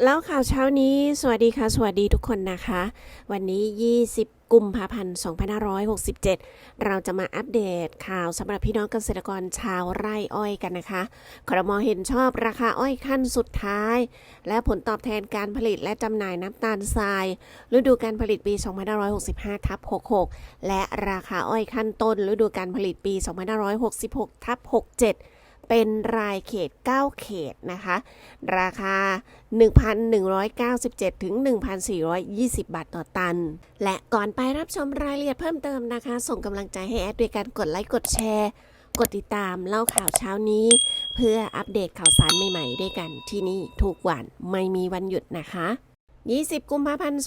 แล้วข่าวเช้านี้ สวัสดีค่ะ สวัสดีทุกคนนะคะ วันนี้ 20 กุมภาพันธ์ 2567 เราจะมาอัปเดตข่าวสำหรับพี่น้องเกษตรกรชาวไร่อ้อยกันนะคะครมเห็นชอบราคาอ้อยขั้นสุดท้าย และผลตอบแทนการผลิตและจำหน่ายน้ำตาลทราย ฤดูการผลิตปี 2565 ทับ 66 และราคาอ้อยขั้นต้น ฤดูการผลิตปี 2566 ทับ 67 เป็นรายเขต 9 เขตนะคะ ราคา 1,197 ถึง 1,420 บาทต่อตัน และก่อนไปรับชมรายละเอียดเพิ่มเติมนะคะ ส่งกำลังใจให้แอดด้วยการกดไลค์กดแชร์ กดติดตามเล่าข่าวเช้านี้ เพื่ออัปเดตข่าวสารใหม่ๆ ด้วยกันที่นี่ทุกวันไม่มีวันหยุดนะคะ 20 กุมภาพันธ์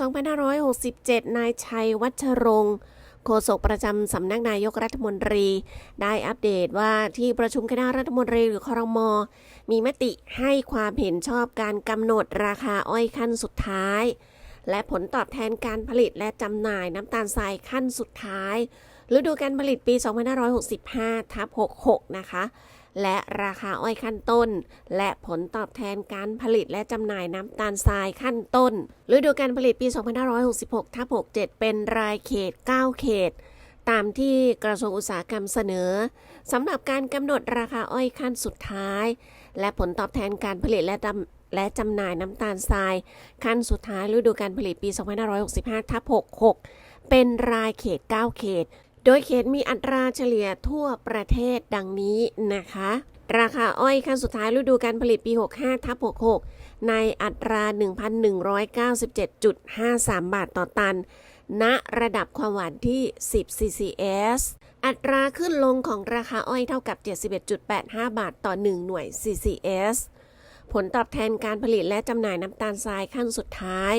2567 นายชัยวัชรงค์ โฆษกประจำสำนักนายกรัฐมนตรี ได้อัปเดตว่าที่ประชุมคณะรัฐมนตรีหรือครมมีมติให้ความเห็นชอบการกำหนดราคาอ้อยขั้นสุดท้าย และผลตอบแทนการผลิตและจำหน่ายน้ำตาลทรายขั้นสุดท้าย ฤดูการผลิตปี 2565ทับ66 นะคะ และราคาอ้อยขั้นต้น และผลตอบแทนการผลิตและจำหน่ายน้ำตาลทรายขั้นต้น ฤดูการผลิตปี 2566ทับ67 เป็นรายเขต 9 เขต ตามที่กระทรวงอุตสาหกรรมเสนอสำหรับการกำหนดราคาอ้อยขั้นสุดท้าย และผลตอบแทนการผลิตและจำและจำหน่ายน้ำตาลทราย ขั้นสุดท้ายฤดูการผลิตปี 2565ทับ66 เป็นรายเขต 9 เขต โดยเขตมีอัตราเฉลี่ยทั่วประเทศดังนี้นะคะ ราคาอ้อยขั้นสุดท้ายฤดูการผลิตปี 65ทับ66 ในอัตรา 1,197.53 บาทต่อตัน ณ ระดับความหวานที่ 10 CCS อัตราขึ้นลงของราคาอ้อยเท่ากับ 71.85 บาทต่อ 1 หน่วย CCS ผลตอบแทนการผลิตและจำหน่ายน้ำตาลทรายขั้นสุดท้าย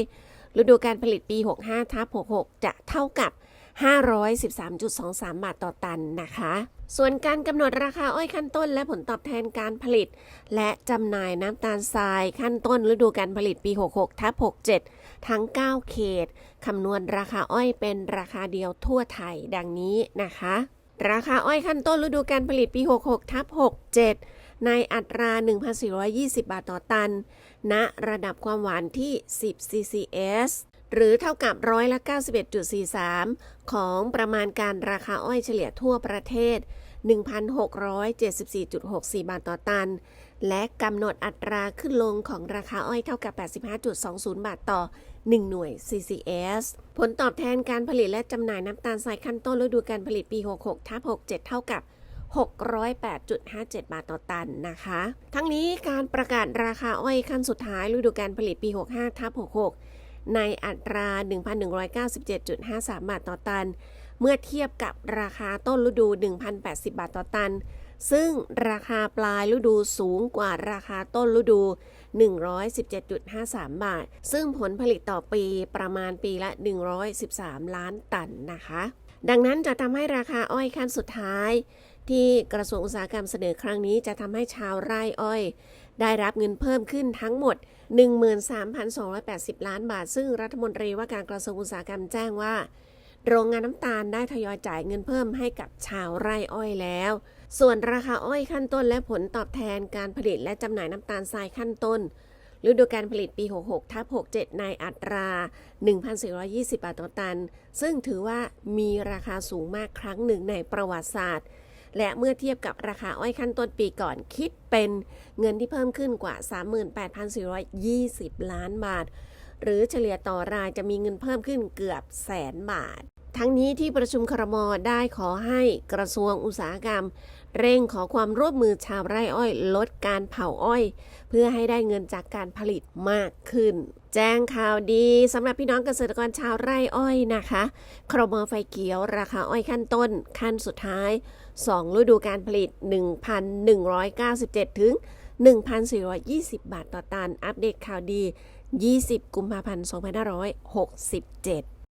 ฤดูการผลิตปี 65ทับ66 จะเท่ากับ 513.23 บาทต่อตันนะคะ ส่วนการกำหนดราคาอ้อยขั้นต้นและผลตอบแทนการผลิต และจำหน่ายน้ำตาลทรายขั้นต้นฤดูการผลิตปี 66ทับ67 ทั้ง 9 เขตคำนวณราคาอ้อยเป็นราคาเดียวทั่วไทยดังนี้นะคะ ราคาอ้อยขั้นต้นฤดูการผลิตปี 66ทับ67 ในอัตรา 1,420 บาทต่อตัน ณ ระดับความหวานที่ 10 CCS หรือเท่ากับร้อยละ 91.43 ของประมาณการราคาอ้อยเฉลี่ยทั่วประเทศ 1,674.64 บาทต่อตัน และกำหนดอัตราขึ้นลงของราคาอ้อยเท่ากับ 85.20 บาทต่อ 1 หน่วย CCS ผลตอบแทนการผลิตและจำหน่ายน้ำตาลทรายขั้นต้นฤดูการผลิตปี 66ทับ67 เท่ากับ608.57 บาทต่อตันนะคะ ทั้งนี้การประกาศราคาอ้อยขั้นสุดท้ายฤดูการผลิตปี 65ทับ66 ในอัตรา 1,197.53 บาทต่อตัน เมื่อเทียบกับราคาต้นฤดู 1,080 บาทต่อตัน ซึ่งราคาปลายฤดูสูงกว่าราคาต้นฤดู 117.53 บาท ซึ่งผลผลิตต่อปีประมาณปีละ 113 ล้านตันนะคะ ดังนั้นจะทำให้ราคาอ้อยขั้นสุดท้าย ที่กระทรวงอุตสาหกรรมเสนอครั้งนี้จะทำให้ชาวไร่อ้อย ได้รับเงินเพิ่มขึ้นทั้งหมด 13,280 ล้านบาท ซึ่งรัฐมนตรีว่าการกระทรวงอุตสาหกรรมแจ้งว่า โรงงานน้ำตาลได้ทยอยจ่ายเงินเพิ่มให้กับชาวไร่อ้อยแล้ว ส่วนราคาอ้อยขั้นต้นและผลตอบแทนการผลิตและจำหน่ายน้ำตาลทรายขั้นต้นฤดูการผลิตปี 66ทับ67 ในอัตรา 1,420 บาทต่อตัน ซึ่งถือว่ามีราคาสูงมากครั้งหนึ่งในประวัติศาสตร์ และเมื่อเทียบกับราคาอ้อยขั้นต้นปีก่อนคิดเป็นเงินที่เพิ่มขึ้นกว่า 38,420 ล้านบาท หรือเฉลี่ยต่อรายจะมีเงินเพิ่มขึ้นเกือบแสนบาท ทั้งนี้ที่ประชุมครมได้ขอให้กระทรวงอุตสาหกรรม เร่งขอความร่วมมือชาวไร่อ้อย ลดการเผาอ้อย เพื่อให้ได้เงินจากการผลิตมากขึ้น แจ้งข่าวดีสำหรับพี่น้องเกษตรกรชาวไร่อ้อยนะคะครมไฟเขียวราคาอ้อยขั้นต้น ขั้นสุดท้าย 2 ฤดูการผลิต 1,197 ถึง 1,420 บาทต่อตัน อัปเดตข่าวดี 20 กุมภาพันธ์ 2567